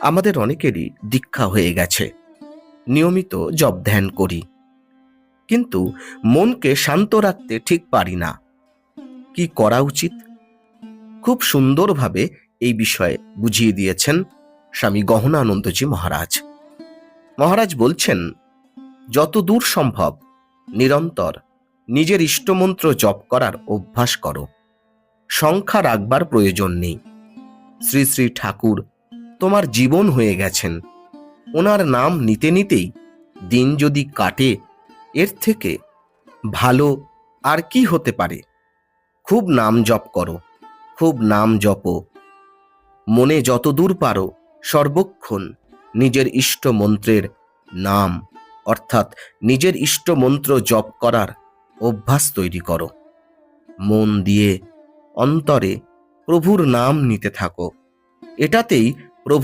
আমাদের অনেকেরই দীক্ষা হয়ে গেছে। নিয়মিত জপ ধ্যান করি। কিন্তু মনকে শান্ত রাখতে ঠিক পারি না। কি করা উচিত? খুব সুন্দরভাবে এই বিষয়ে বুঝিয়ে দিয়েছেন স্বামী গহনানন্দজি মহারাজ। মহারাজ বলছেন, যত দূর সম্ভব, নিরন্তর নিজের ইষ্টমন্ত্র জপ করার অভ্যাস করো। সংখ্যা রাখবার প্রয়োজন নেই। শ্রী শ্রী ঠাকুর তোমার জীবন হয়ে গেছেন। ওনার নাম নিতে নিতেই দিন যদি কাটে, এর থেকে ভালো আর কি হতে পারে? খুব নাম জপ করো, খুব নাম জপো। মনে যত দূর পারো, সর্বক্ষণ নিজের ইষ্ট মন্ত্রের নাম, অর্থাৎ নিজের ইষ্ট মন্ত্র জপ করার অভ্যাস তৈরি করো। মন দিয়ে অন্তরে প্রভুর নাম নিতে থাকো। এটাতেই